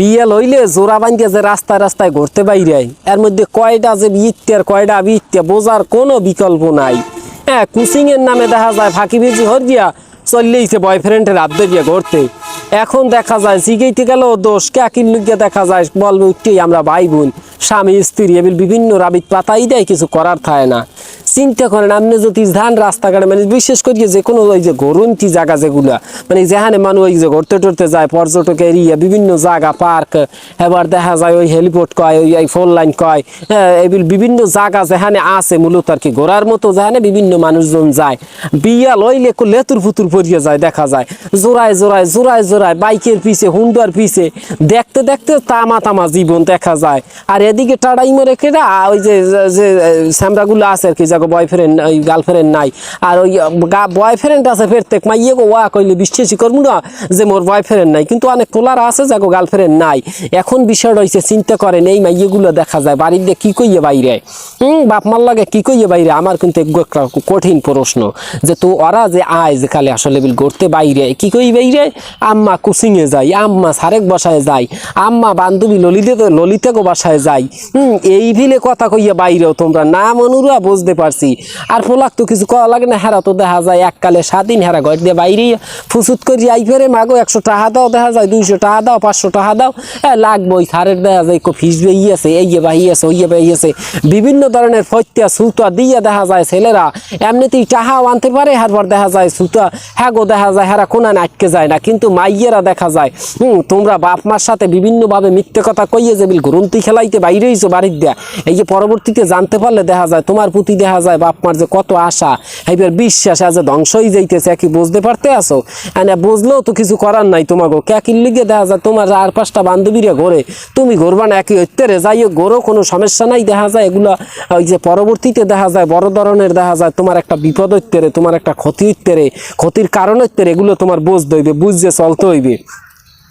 বিয়ে লইলে জোড়া বাঙ্গে যে রাস্তায় রাস্তায় ঘুরতে বাইরে এর মধ্যে কয়টা যে বিত্তে আর কয়টা বিত্তে বোঝার কোনো বিকল্প নাই। হ্যাঁ কুচিং এর নামে দেখা যায় ফাঁকি বেজি হর গিয়া চললেইছে বয়ফ্রেন্ডের আব্দে গিয়ে ঘুরতে। এখন দেখা যায় জিগাইতে গেলেও দোষ ক্যাকির লুকিয়ে দেখা যায় বলব উঠতেই আমরা ভাই বোন, স্বামী, স্ত্রী এবার বিভিন্ন রাবিত পাতাই দেয়, কিছু করার থাকে না। চিন্তা করেন, আপনি যদি ধান রাস্তাঘাটে মানে বিশেষ করে যে কোনো ওই যে ঘরন্তি জায়গা যেগুলা মানে যেখানে মানুষ ওই যে ঘুরতে টরতে যায়, পর্যটক এরিয়া, বিভিন্ন জায়গা, পার্ক, এবার দেখা যায় ওই হেলিপোর্ট কয়, ওই ফোর লাইন কয় হ্যাঁ বিভিন্ন জায়গা যেখানে আছে মূলত আর কি, ঘোরার মতো যেখানে বিভিন্ন মানুষজন যায়। বিয়া লইলে লেতুর ফুতুর পরিয়ে যায়, দেখা যায়। জোড়ায় জোড়ায় জোড়ায় জোড়ায়, বাইকের পিছে, হুন্ডার পিছে, দেখতে দেখতে তামা তামা জীবন দেখা যায়। আর এদিকে টাড়াই মরে কেটা ওই যে যে স্যামরাগুলো আছে আর কি যাকে বয়ফ্রেন্ড ওই গার্লফ্রেন্ড নাই। আর ওই বয়ফ্রেন্ড আছে ফেরতেক মাইয়ে গো, ওয়া কইলে বিশ্বাসই করব না যে মোর বয়ফ্রেন্ড নাই। কিন্তু অনেক পোলার আছে যাগো গার্লফ্রেন্ড নাই। এখন বিষয় হয়েছে চিন্তা করেন, এই মাইয়েগুলো দেখা যায়, বাড়ির দিয়ে কী কইয়ে বাইরে? হুম, বাপ মার লাগে কী কইয়ে বাইরে? আমার কিন্তু একটু কঠিন প্রশ্ন, যে তো ওরা যে আয় যে খালি আসলে বিল করতে বাইরে, কি কই বাইরে? আম্মা কুচিংয়ে যাই আম্মা সারেক বসায় যাই আম্মা বান্ধবী ললিতে ললিতে গো বাসায় যাই হুম, এই ভিলে কথা কইয়া বাইরেও তোমরা না মনুরা বুঝতে পারছি। আর ফোলাক তো কিছু করা লাগে না, হেরা তো দেখা যায় এককালে স্বাধীন হেরা ঘর দিয়ে বাইরে ফুসুত করি আই ফেরে, মাগো একশো টাকা দাও, দেখা যায় দুইশো টাকা দাও, পাঁচশো টাকা দাও হ্যাঁ লাগবে ওই সারের দেখা যায় কো ফিস বেই আছে, এই বাহি আছে, ওই বাহি আছে। বিভিন্ন ধরনের ফত্যা সুতা দিয়ে দেখা যায় ছেলেরা, এমনিতেই টাহাও আনতে পারে হারবার দেখা যায় সুতা হ্যাঁ গো, দেখা যায় হেরা কোনা আটকে যায় না, কিন্তু মাইয়েরা দেখা যায়, হুম, তোমরা বাপ মার সাথে বিভিন্নভাবে মিথ্যে কথা কইয়ে যে বিল, গ্রন্থি খেলাইতে বাইরে হইছো বাড়ির দেয়া, এই যে পরবর্তীতে জানতে পারলে দেখা যায় তোমার প্রতি দেখা যায়, বাপ মার যে কত আশা এইবার বিশ্বাস আছে, ধ্বংস হয়ে যাইতেছে কি বুঝতে পারতে আসো এনে বুঝলেও তো কিছু করার নাই তোমাকে ক্যাকির লিগে দেখা যায়, তোমার আর পাঁচটা বান্ধবীরা ঘরে, তুমি ঘুরবা না, একই ঐত্যরে যাই ঘোরো, কোনো সমস্যা নাই দেখা যায়, এগুলো, ওই যে পরবর্তীতে দেখা যায়, বড় ধরনের দেখা যায়, তোমার একটা বিপদ ঐত্যরে তোমার একটা ক্ষতি ঐত্যরে ক্ষতির কারণ ঐত্যরে এগুলো তোমার বুঝতে হইবে বুঝতে চলতে হইবে।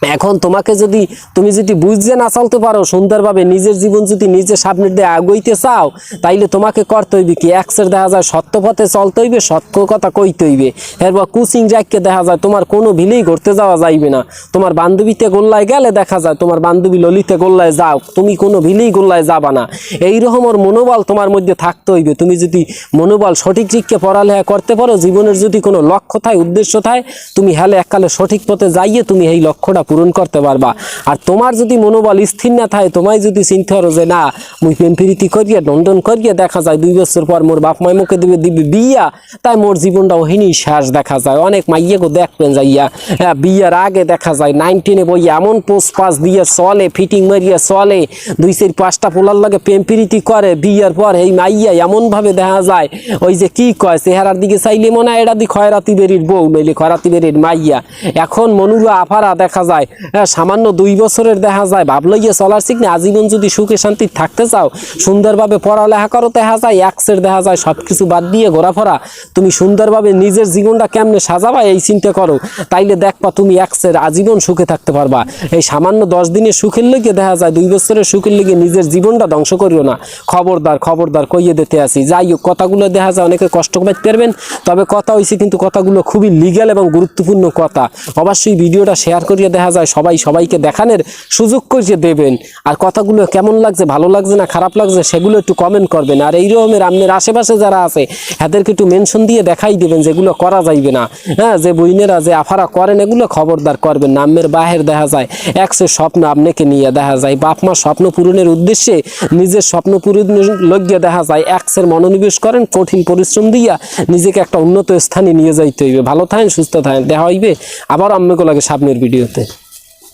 এখন তোমাকে যদি, তুমি যদি বুঝতে না চলতে পারো সুন্দরভাবে নিজের জীবন যদি নিজের সামনের দিয়ে আগাইতে চাও, তাইলে তোমাকে করতে হইবে কি, একসের দেখা যায় সত্য পথে চলতে হইবে, সত্য কথা কইতে হইবে। এরপর কুচিং যাইকে দেখা যায় তোমার কোনো ভিলেই ঘুরতে যাওয়া যাইবে না। তোমার বান্ধবীতে গোল্লায় গেলে দেখা যায় তোমার বান্ধবী ললিতে গোল্লায় যাও, তুমি কোনো ভিলেই গোল্লায় যাবা না। এইরকম ওর মনোবল তোমার মধ্যে থাকতে হইবে। তুমি যদি মনোবল সঠিক দিককে পড়ালেখা করতে পারো, জীবনের যদি কোনো লক্ষ্য থাকে, উদ্দেশ্য থাকে, তুমি হেলে এককালে সঠিক পথে যাইয়ে তুমি এই লক্ষ্যটা পূরণ করতে পারবা। আর তোমার যদি মনোবল স্থির না থাকে তোমায় যদি চিন্তা করো যে না মুই প্রেম প্রীতি করিয়া দণ্ডন করিয়া দেখা যায় দুই বছর পর মোর বাপ মাই মুখে দিবে দিবি বিয়া তাই মোর জীবনটা ওহিনী শেষ দেখা যায়। অনেক মাইয়াগো দেখবেন যাইয়া হ্যাঁ, বিয়ার আগে দেখা যায় নাইনটিনে বই এমন পোস্ট পাস দিয়ে চলে ফিটিং মারিয়া চলে দুই চার পাঁচটা পোলার লাগে প্রেম প্রীতি করে বিয়ার পর এই মাইয়া এমন ভাবে দেখা যায় ওই যে কি কয় চেহারার দিকে চাইলে মনে হয় এটা দি খয়রাতি বেরির বউ নইলে খয়রাতি বেরির মাইয়া। এখন মনুরা আফারা দেখা যায় হ্যাঁ, সামান্য দুই বছরের দেখা যায়। ভাব লইয়া চলার শিখ না আজীবন যদি সুখে শান্তি থাকতে চাও সুন্দরভাবে পড়ালেখা করো দেখা যায় একসের দেখা যায় সব কিছু বাদ দিয়ে ঘোরাফেরা। তুমি সুন্দরভাবে নিজের জীবনটা কেমনে সাজাবা এই চিন্তা করো। তাইলে দেখবা তুমি একসের আজীবন সুখে থাকতে পারবা। এই সামান্য দশ দিনের সুখের লেগে দেখা যায় দুই বছরের সুখের লেগে নিজের জীবনটা ধ্বংস করিও না। খবরদার খবরদার কইয়ে দিতে আসি। যাই হোক কথাগুলো দেখা যায় অনেকে কষ্ট পাইতে পারবেন তবে কথা হয়েছে কিন্তু কথাগুলো খুবই লিগ্যাল এবং গুরুত্বপূর্ণ কথা। অবশ্যই ভিডিওটা শেয়ার করিয়ে দেখা যায়, সবাই সবাইকে দেখানোর সুযোগ করিয়ে দেবেন। আর কথাগুলো কেমন লাগছে, ভালো লাগছে না খারাপ লাগছে, সেগুলো একটু কমেন্ট করবেন। আর এই রকমের আপনার আশেপাশে যারা আছে, এদেরকে একটু মেনশন দিয়ে দেখাই দেবেন যেগুলো করা যাইবে না। হ্যাঁ যে বইনেরা যে আফারা করেন, এগুলো খবরদার করবেন না। আমের বাহের দেখা যায় একশের স্বপ্ন আপনাকে নিয়ে দেখা যায়। বাপ মা স্বপ্ন পূরণের উদ্দেশ্যে নিজের স্বপ্ন পূরণের লক্ষ্যে দেখা যায় একসের মনোনিবেশ করেন, কঠিন পরিশ্রম দিয়া নিজেকে একটা উন্নত স্থানে নিয়ে যাইতে হইবে। ভালো থাকেন, সুস্থ থাকেন। দেখা হইবে আবার আম্মেকে লাগে সামনের ভিডিওতে।